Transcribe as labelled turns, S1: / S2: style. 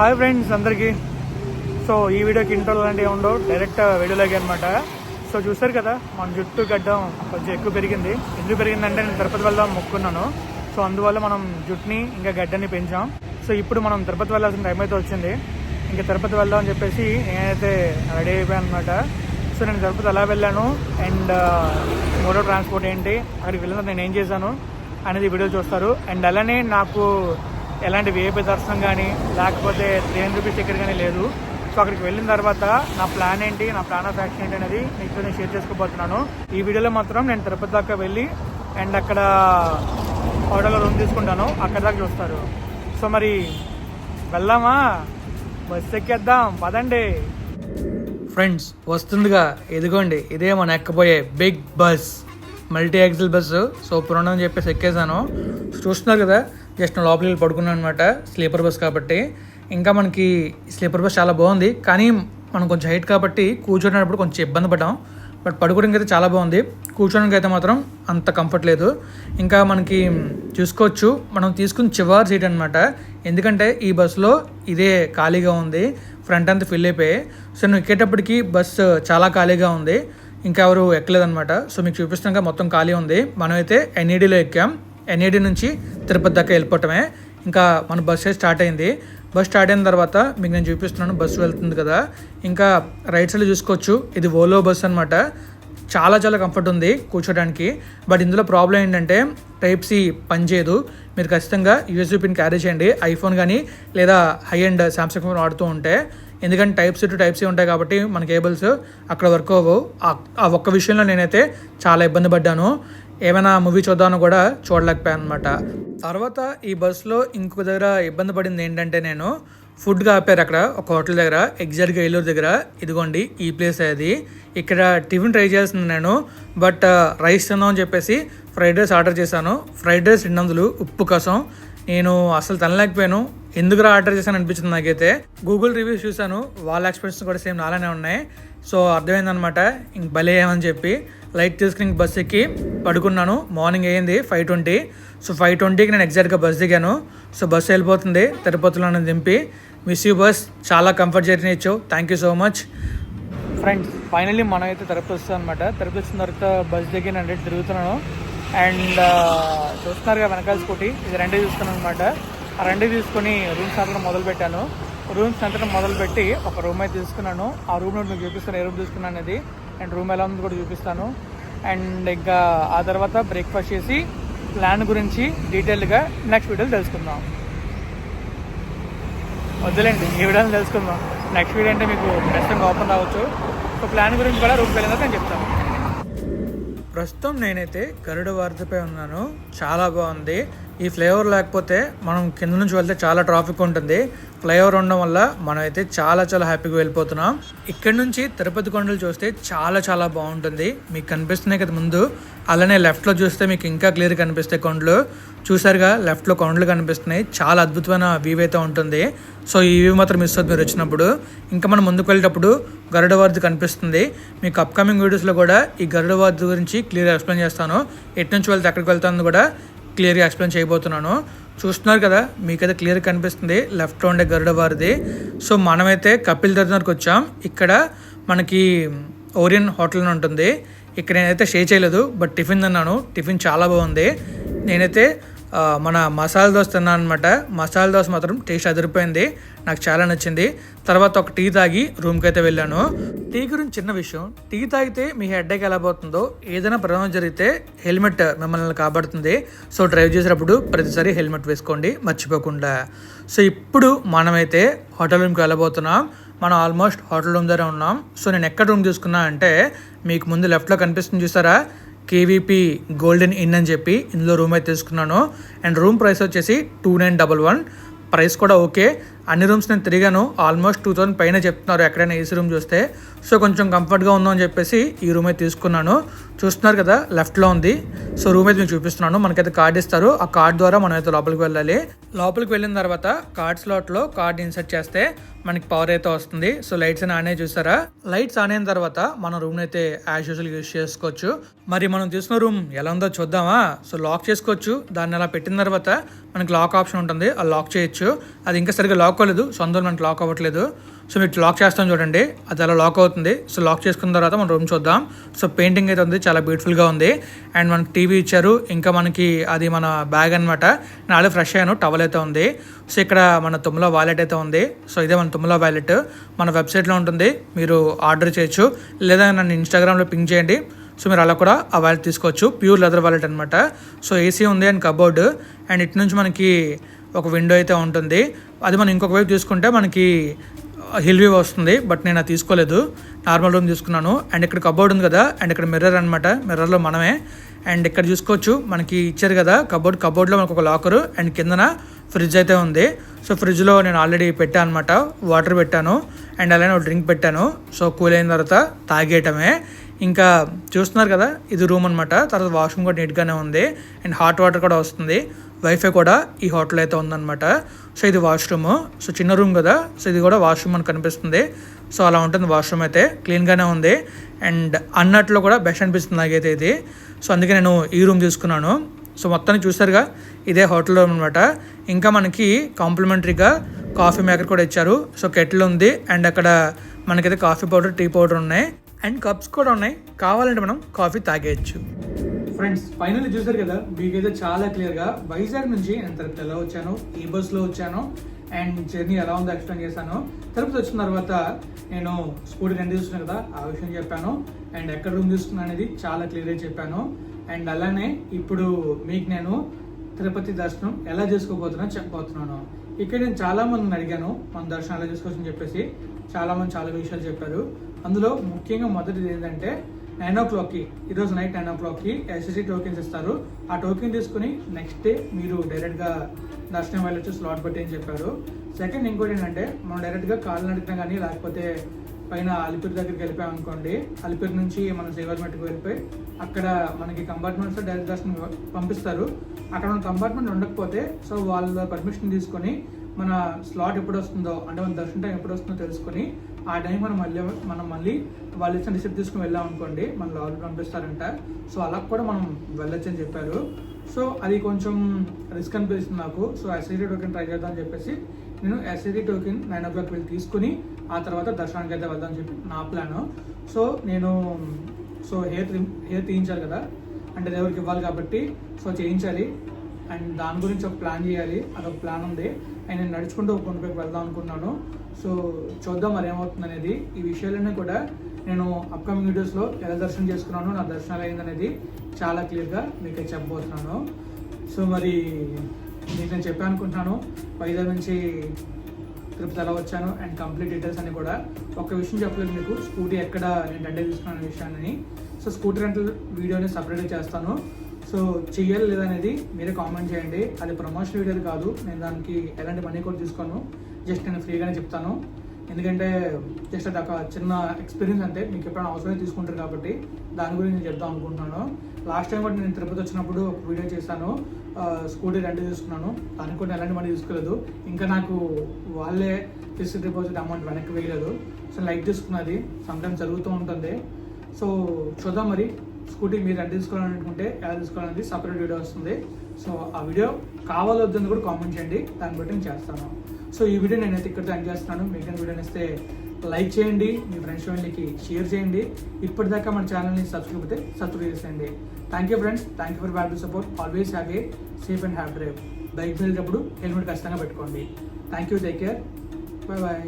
S1: Hi friends అందరికీ. So ఈ వీడియోకి ఇంట్రో లాంటివి ఉండవు. డైరెక్ట్ వీడియోలోకి అనమాట సో చూసారు కదా మన జుట్టు గడ్డం కొంచెం ఎక్కువ పెరిగింది. ఎందుకు పెరిగిందంటే నేను తిరుపతి వెళ్దాం మొక్కున్నాను. సో అందువల్ల మనం జుట్టుని ఇంకా గడ్డని పెంచాం. సో ఇప్పుడు మనం తిరుపతి వెళ్ళాల్సిన టైం అయితే వచ్చింది. ఇంకా తిరుపతి వెళ్దాం అని చెప్పేసి నేనైతే రెడీ అయిపోయాను అనమాట సో నేను తిరుపతి ఎలా వెళ్ళాను. అండ్ మోడో ట్రాన్స్పోర్ట్ ఏంటి అక్కడికి వెళ్ళిన నేను ఏం చేశాను అనేది వీడియో చూస్తారు. అండ్ అలానే నాకు ఎలాంటి వేపే దర్శనం కానీ లేకపోతే త్రీ హండ్రెడ్ రూపీస్ టికెట్ కానీ లేదు. సో అక్కడికి వెళ్ళిన తర్వాత నా ప్లాన్ ఏంటి నా ప్లాన్ ఆఫ్ యాక్షన్ ఏంటి అనేది మీతో నేను షేర్ చేసుకోబోతున్నాను. ఈ వీడియోలో మాత్రం నేను తిరుపతి దాకా వెళ్ళి అండ్ అక్కడ హోటల్లో రూమ్ తీసుకుంటాను. అక్కడ దాకా చూస్తారు. సో మరి వెళ్దామా? బస్ ఎక్కేద్దాం. పదండి. ఫ్రెండ్స్ వస్తుందిగా. ఎదిగోండి ఇదే మనం ఎక్కబోయే big bus. Multi axle bus. So పురాణం అని చెప్పేసి ఎక్కేసాను చూస్తున్నారు కదా జస్ట్ లోపలికి వెళ్ళి పడుకున్నాను అనమాట స్లీపర్ బస్ కాబట్టి. ఇంకా మనకి స్లీపర్ బస్ చాలా బాగుంది. కానీ మనం కొంచెం హైట్ కాబట్టి కూర్చునేటప్పుడు కొంచెం ఇబ్బంది పడ్డాం. బట్ పడుకోవడానికి అయితే చాలా బాగుంది. కూర్చోడానికి అయితే మాత్రం అంత కంఫర్ట్ లేదు. ఇంకా మనకి చూసుకోవచ్చు. మనం తీసుకున్న చివరి సీట్ అనమాట ఎందుకంటే ఈ బస్సులో ఇదే ఖాళీగా ఉంది. ఫ్రంట్ అంతా ఫిల్ అయిపోయి సో నువ్వు ఎక్కేటప్పటికి బస్సు చాలా ఖాళీగా ఉంది. ఇంకా ఎవరు ఎక్కలేదన్నమాట. సో మీకు చూపిస్తున్నాక మొత్తం ఖాళీ ఉంది. మనమైతే ఎన్ఈడిలో ఎక్కాం. ఎన్ఈడి నుంచి తిరుపతి దాకా వెళ్ళిపోవటమే. ఇంకా మన బస్సే స్టార్ట్ అయింది. బస్ స్టార్ట్ అయిన తర్వాత మీకు నేను చూపిస్తున్నాను బస్సు వెళ్తుంది కదా. ఇంకా రైట్ సైడ్ చూసుకోవచ్చు. ఇది ఓలో బస్ అనమాట చాలా చాలా కంఫర్ట్ ఉంది కూర్చోడానికి. బట్ ఇందులో ప్రాబ్లం ఏంటంటే టైప్ సి పనిచేయదు. మీరు ఖచ్చితంగా యూఎస్బీ పిన్ క్యారీ చేయండి. ఐఫోన్ కానీ లేదా హై అండ్ సామ్సంగ్ ఫోన్ వాడుతూ ఉంటే ఎందుకంటే type C to type C ఉంటాయి కాబట్టి మన కేబుల్స్ అక్కడ వర్క్ అవ్వవు. ఆ- ఒక్క విషయంలో నేనైతే చాలా ఇబ్బంది పడ్డాను. ఏమైనా మూవీ చూద్దామని కూడా చూడలేకపోయాను అనమాట తర్వాత ఈ బస్సులో ఇంకొక దగ్గర ఇబ్బంది పడింది ఏంటంటే నేను ఫుడ్ ఆపారు అక్కడ ఒక హోటల్ దగ్గర ఎగ్జాక్ట్గా ఏలూరు దగ్గర. ఇదిగోండి ఈ ప్లేస్ అది. ఇక్కడ టిఫిన్ ట్రై చేస్తుంది నేను బట్ రైస్ uh, తిందాం అని చెప్పేసి ఫ్రైడ్ రైస్ ఆర్డర్ చేశాను. ఫ్రైడ్ రైస్ రెండు వందలు ఉప్పు కోసం. నేను అసలు తినలేకపోయాను. ఎందుకురా ఆర్డర్ చేశాను అనిపించింది నాకైతే. గూగుల్ రివ్యూస్ చూశాను. వాళ్ళ ఎక్స్పీరియన్స్ కూడా సేమ్ నాలానే ఉన్నాయి. సో అర్థమైందనమాట ఇంక భలే అని చెప్పి. లైట్ తీసుకుని ఇంక బస్ ఎక్కి పడుకున్నాను. మార్నింగ్ అయ్యింది ఫైవ్ ట్వంటీ సో ఫైవ్ ట్వంటీకి నేను ఎగ్జాక్ట్గా బస్ దిగాను. సో బస్సు వెళ్ళిపోతుంది. తిరుపతిలో నన్ను దింపి. మిస్ యూ బస్ చాలా కంఫర్ట్ జర్నీ ఇచ్చావు. Thank you so much friends finally మనం అయితే తిరుపతి వస్తాం అనమాట తిరుపతి వచ్చిన తర్వాత బస్ దిగి నేను తిరుగుతున్నాను. అండ్ చూస్తున్నారు కదా వెనకాల స్కూటీ. ఇది రెండే చూస్తున్నాను అనమాట ఆ రెండే తీసుకుని రూమ్స్ అంతా మొదలు పెట్టాను. రూమ్స్ అంతా మొదలు పెట్టి ఒక రూమ్ అయితే తీసుకున్నాను. ఆ రూమ్లో మీకు చూపిస్తాను ఏ రూమ్ తీసుకున్నాను అనేది. అండ్ రూమ్ ఎలా ఉంది కూడా చూపిస్తాను. అండ్ ఇంకా ఆ తర్వాత బ్రేక్ఫాస్ట్ చేసి ప్లాన్ గురించి డీటెయిల్గా నెక్స్ట్ వీడియోలో తెలుసుకుందాం. వద్దులేండి ఈ వీడియోని తెలుసుకుందాం. నెక్స్ట్ వీడియో అంటే మీకు ఖచ్చితంగా ఓపెన్ రావచ్చు. సో ప్లాన్ గురించి కూడా రూమ్కి వెళ్ళిన నేను చెప్తాను. ప్రస్తుతం నేనైతే గరుడ వార్తపై ఉన్నాను. చాలా బాగుంది. ఈ ఫ్లైఓవర్ లేకపోతే మనం కింద నుంచి వెళ్తే చాలా ట్రాఫిక్ ఉంటుంది. ఫ్లైఓవర్ ఉండడం వల్ల మనం అయితే చాలా చాలా హ్యాపీగా వెళ్ళిపోతున్నాం. ఇక్కడ నుంచి తిరుపతి కొండలు చూస్తే చాలా చాలా బాగుంటుంది. మీకు కనిపిస్తున్నాయి కదా ముందు. అలానే లెఫ్ట్లో చూస్తే మీకు ఇంకా క్లియర్ కనిపిస్తాయి కొండలు. చూసారుగా లెఫ్ట్లో కొండలు కనిపిస్తున్నాయి. చాలా అద్భుతమైన వ్యూ అయితే ఉంటుంది. సో ఈ వ్యూ మాత్రం మిస్ అవుతుంది మీరు వచ్చినప్పుడు. ఇంకా మనం ముందుకు వెళ్ళేటప్పుడు గరుడవార్ది కనిపిస్తుంది. మీకు అప్కమింగ్ వీడియోస్లో కూడా ఈ గరుడవార్ది గురించి క్లియర్ ఎక్స్ప్లెయిన్ చేస్తాను. ఎటు నుంచి వెళ్తే ఎక్కడికి వెళ్తాను కూడా క్లియర్గా ఎక్స్ప్లెయిన్ చేయబోతున్నాను. చూస్తున్నారు కదా మీకైతే క్లియర్గా కనిపిస్తుంది. లెఫ్ట్లో ఉండే గరుడ వారిది. సో మనమైతే కపిల్ దగ్గరకు వచ్చాం. ఇక్కడ మనకి ఓరియన్ హోటల్ అని ఉంటుంది. ఇక్కడ నేనైతే స్టే చేయలేదు బట్ టిఫిన్ తిన్నాను. టిఫిన్ చాలా బాగుంది. నేనైతే మన మసాలా దోశ తిన్నాను అనమాట మసాలా దోశ మాత్రం టేస్ట్ అదిరిపోయింది. నాకు చాలా నచ్చింది. తర్వాత ఒక టీ తాగి రూమ్కి అయితే వెళ్ళాను. టీ గురించి చిన్న విషయం. టీ తాగితే మీ హెడ్ఏక్ ఎలా పోతుందో ఏదైనా ప్రమాదం జరిగితే హెల్మెట్ మిమ్మల్ని కాబడుతుంది సో డ్రైవ్ చేసేటప్పుడు ప్రతిసారి హెల్మెట్ వేసుకోండి మర్చిపోకుండా. సో ఇప్పుడు మనమైతే హోటల్ రూమ్కి వెళ్ళబోతున్నాం. మనం ఆల్మోస్ట్ హోటల్ రూమ్ దగ్గర ఉన్నాం. సో నేను ఎక్కడ రూమ్ చూసుకున్నా అంటే మీకు ముందు లెఫ్ట్లో కనిపిస్తుంది చూసారా? కేవీపీ గోల్డెన్ ఇన్ అని చెప్పి ఇందులో రూమ్ అయితే తీసుకున్నాను. అండ్ రూమ్ ప్రైస్ వచ్చేసి two nine double one. Price కూడా ఓకే. అన్ని రూమ్స్ నేను తిరిగాను. ఆల్మోస్ట్ టూ థౌసండ్ పైన చెప్తున్నారు ఎక్కడైనా ఏసీ రూమ్ చూస్తే. సో కొంచెం కంఫర్ట్గా ఉందని చెప్పేసి ఈ రూమ్ అయితే తీసుకున్నాను. చూస్తున్నారు కదా లెఫ్ట్లో ఉంది. సో రూమ్ అయితే మీకు చూపిస్తున్నాను. మనకైతే కార్డ్ ఇస్తారు. ఆ కార్డ్ ద్వారా మనం అయితే లోపలికి వెళ్ళాలి. లోపలికి వెళ్ళిన తర్వాత కార్డ్ స్లాట్లో కార్డ్ ఇన్సర్ట్ చేస్తే మనకి పవర్ అయితే వస్తుంది. సో లైట్స్ అని ఆనే చూసారా లైట్స్ ఆన్ అయిన తర్వాత మన రూమ్ అయితే యాజ్ యూజువల్ యూజ్ చేసుకోవచ్చు. మరి మనం తీసుకున్న రూమ్ ఎలా ఉందో చూద్దామా? సో లాక్ చేసుకోవచ్చు. దాన్ని అలా పెట్టిన తర్వాత మనకి లాక్ ఆప్షన్ ఉంటుంది. అది లాక్ చేయొచ్చు. అది ఇంకా సరిగ్గా లాక్ అవ్వలేదు. సో మనకి లాక్ అవ్వట్లేదు. సో మీరు లాక్ చేస్తాం చూడండి. అది అలా లాక్ అవుతుంది? సో లాక్ చేసుకున్న తర్వాత మనం రూమ్ చూద్దాం. సో పెయింటింగ్ అయితే ఉంది. చాలా బ్యూటిఫుల్గా ఉంది. అండ్ మనకి టీవీ ఇచ్చారు. ఇంకా మనకి అది మన బ్యాగ్ అనమాట నాలుగు ఫ్రెష్ అయ్యాను. టవల్ అయితే ఉంది. సో ఇక్కడ మన తుమ్మలో వాలెట్ అయితే ఉంది. సో ఇదే మన తుమ్మలో వాలెట్. మన వెబ్సైట్లో ఉంటుంది. మీరు ఆర్డర్ చేయొచ్చు. లేదా నన్ను ఇన్స్టాగ్రామ్లో పింక్ చేయండి. సో మీరు అలా కూడా ఆ వాలెట్ తీసుకోవచ్చు. ప్యూర్ లెదర్ వాలెట్ అనమాట సో ఏసీ ఉంది అండ్ కబోర్డ్ అండ్ ఇటు నుంచి మనకి ఒక విండో అయితే ఉంటుంది. అది మనం ఇంకొక వైపు తీసుకుంటే మనకి హిల్ వ్యూ వస్తుంది. బట్ నేను అది తీసుకోలేదు. నార్మల్ రూమ్ తీసుకున్నాను. అండ్ ఇక్కడ కబోర్డ్ ఉంది కదా. అండ్ ఇక్కడ మిర్రర్ అనమాట మిర్రర్లో మనమే. అండ్ ఇక్కడ చూసుకోవచ్చు. మనకి ఇచ్చారు కదా కబోర్డ్ కబోర్డ్లో మనకు ఒక లాకరు అండ్ కిందన ఫ్రిడ్జ్ అయితే ఉంది. సో ఫ్రిడ్జ్లో నేను ఆల్రెడీ పెట్టాను అనమాట వాటర్ పెట్టాను. అండ్ అలానే ఒక డ్రింక్ పెట్టాను. సో కూల్ అయిన తర్వాత తాగేయటమే. ఇంకా చూస్తున్నారు కదా ఇది రూమ్ అనమాట తర్వాత వాష్రూమ్ కూడా నీట్గానే ఉంది. అండ్ హాట్ వాటర్ కూడా వస్తుంది. వైఫై కూడా ఈ హోటల్ అయితే ఉందన్నమాట. సో ఇది వాష్రూమ్. సో చిన్న రూమ్ కదా. సో ఇది కూడా వాష్రూమ్ అని కనిపిస్తుంది. సో అలా ఉంటుంది వాష్రూమ్ అయితే. క్లీన్గానే ఉంది. అండ్ అన్నట్లో కూడా బెస్ట్ అనిపిస్తుంది నాకైతే ఇది. సో అందుకే నేను ఈ రూమ్ తీసుకున్నాను. సో మొత్తాన్ని చూసారుగా ఇదే హోటల్ రూమ్ అనమాట ఇంకా మనకి కాంప్లిమెంటరీగా కాఫీ మేకర్ కూడా ఇచ్చారు. సో కెటిల్ ఉంది. అండ్ అక్కడ మనకైతే కాఫీ పౌడర్ టీ పౌడర్ ఉన్నాయి. అండ్ కప్స్ కూడా ఉన్నాయి. కావాలంటే మనం కాఫీ తాగేయచ్చు. ఫ్రెండ్స్ ఫైనల్లీ చూసారు కదా మీకైతే చాలా క్లియర్గా వైజాగ్ నుంచి నేను తిరుపతి ఎలా వచ్చాను ఈ బస్లో వచ్చాను అండ్ జర్నీ ఎలా ఉందో ఎక్స్ప్లెయిన్ చేశాను. తిరుపతి వచ్చిన తర్వాత నేను స్కూటీ రెండు తీసుకున్నాను కదా ఆ విషయం చెప్పాను. అండ్ ఎక్కడ రూమ్ తీసుకున్నా అనేది చాలా క్లియర్గా చెప్పాను. అండ్ అలానే ఇప్పుడు మీకు నేను తిరుపతి దర్శనం ఎలా చేసుకోబోతున్నా చెప్పబోతున్నాను. ఇక్కడ నేను చాలా మందిని అడిగాను. మన దర్శనాలు ఎలా చేసుకోవచ్చని చెప్పేసి చాలా మంది చాలా విషయాలు చెప్పారు. అందులో ముఖ్యంగా మొదటిది ఏంటంటే నైన్ ఓ క్లాక్కి ఈరోజు నైట్ నైన్ ఓ క్లాక్కి ఎస్ఎస్సి టోకెన్స్ ఇస్తారు. ఆ టోకెన్ తీసుకుని నెక్స్ట్ డే మీరు డైరెక్ట్గా దర్శనం వెళ్ళొచ్చు స్లాట్ బట్టి అని చెప్పారు. సెకండ్ ఇంకోటి ఏంటంటే మనం డైరెక్ట్గా కాళ్ళు నడిపినా కానీ లేకపోతే పైన అలిపిరి దగ్గరికి వెళ్ళిపోయాం అనుకోండి. అలిపిరి నుంచి మనం సేవర్మెట్కి వెళ్ళిపోయి అక్కడ మనకి కంపార్ట్మెంట్స్ డైరెక్ట్ దర్శనం పంపిస్తారు. అక్కడ మన కంపార్ట్మెంట్ ఉండకపోతే సో వాళ్ళ పర్మిషన్ తీసుకొని మన స్లాట్ ఎప్పుడు వస్తుందో అంటే మన దర్శనం టైం ఎప్పుడు వస్తుందో తెలుసుకొని ఆ టైం మనం మళ్ళీ మనం మళ్ళీ వాళ్ళు ఇచ్చిన రిసిప్ట్ తీసుకుని వెళ్ళాం అనుకోండి మన లోపలికి పంపిస్తారంట. సో అలా కూడా మనం వెళ్ళొచ్చు అని చెప్పారు. సో అది కొంచెం రిస్క్ అనిపిస్తుంది నాకు. సో ఎస్ఐడి టోకెన్ ట్రై చేద్దాం అని చెప్పేసి నేను S I D token nine o'clock వెళ్ళి తీసుకుని ఆ తర్వాత దర్శనానికి అయితే వెళ్దాం అని చెప్పి నా ప్లాన్ సో నేను సో హెయిర్ హెయిర్ తీయించాలి కదా. అంటే దేవుడికి ఇవ్వాలి కాబట్టి సో చేయించాలి. అండ్ దాని గురించి ఒక ప్లాన్ చేయాలి. అదొక ప్లాన్ ఉంది. అండ్ నేను నడుచుకుంటూ ఒక కొండపైకి వెళ్దాం అనుకున్నాను. సో చూద్దాం మరి ఏమవుతుంది అనేది. ఈ విషయాలన్నీ కూడా నేను అప్కమింగ్ వీడియోస్లో ఎలా దర్శనం చేసుకున్నాను నా దర్శనాలు అయిందనేది చాలా క్లియర్గా మీకు చెప్పబోతున్నాను. సో మరి మీకు నేను చెప్పాను అనుకుంటున్నాను. వైజాగ్ నుంచి తిరుపతి ఎలా వచ్చాను అండ్ కంప్లీట్ డీటెయిల్స్ అని కూడా. ఒక విషయం చెప్పలేదు మీకు. స్కూటీ ఎక్కడ నేను రెంటల్ తీసుకున్నాను విషయాన్ని. సో స్కూటీ రెంటల్ వీడియోని సపరేట్గా చేస్తాను. సో చెయ్యాలి లేదనేది మీరే కామెంట్ చేయండి. అది ప్రమోషన్ వీడియో కాదు. నేను దానికి ఎలాంటి మనీ కూడా తీసుకోను. జస్ట్ నేను ఫ్రీగానే చెప్తాను. ఎందుకంటే జస్ట్ అది ఒక చిన్న ఎక్స్పీరియన్స్ అంటే మీకు ఎప్పుడైనా అవసరమే తీసుకుంటారు కాబట్టి దాని గురించి నేను చెప్దాం అనుకుంటున్నాను. లాస్ట్ టైం కూడా నేను తిరుపతి వచ్చినప్పుడు ఒక వీడియో చేశాను. స్కూటీ రెంట్ తీసుకున్నాను. దానికి కూడా ఎలాంటి మనీ తీసుకోలేదు. ఇంకా నాకు వాళ్ళే ఫిక్స్డ్ డిపాజిట్ అమౌంట్ వెనక్కి వేయలేదు సో లైక్ తీసుకున్నది. సమ్టైమ్స్ జరుగుతూ ఉంటుంది. సో చూద్దాం మరి. స్కూటీ మీరు రెంట్ తీసుకోవాలనుకుంటే ఎలా తీసుకోవాలనేది సపరేట్ వీడియో వస్తుంది. సో ఆ వీడియో కావాలొద్దని కూడా కామెంట్ చేయండి. దాన్ని బట్టి నేను చేస్తాను. సో ఈ వీడియో నేనైతే ఇక్కడితో ఎండ్ చేస్తున్నాను. మీకు వీడియో నేస్తే లైక్ చేయండి మీ ఫ్రెండ్స్ ఫ్యామిలీకి షేర్ చేయండి. ఇప్పటిదాకా మన ఛానల్ని సబ్స్క్రైబ్ అయితే సబ్స్క్రైబ్ చేసేయండి. Thank you friends thank you for value support always have a safe and happy drive bike వెళ్ళేటప్పుడు హెల్మెట్ ఖచ్చితంగా పెట్టుకోండి. Thank you take care bye bye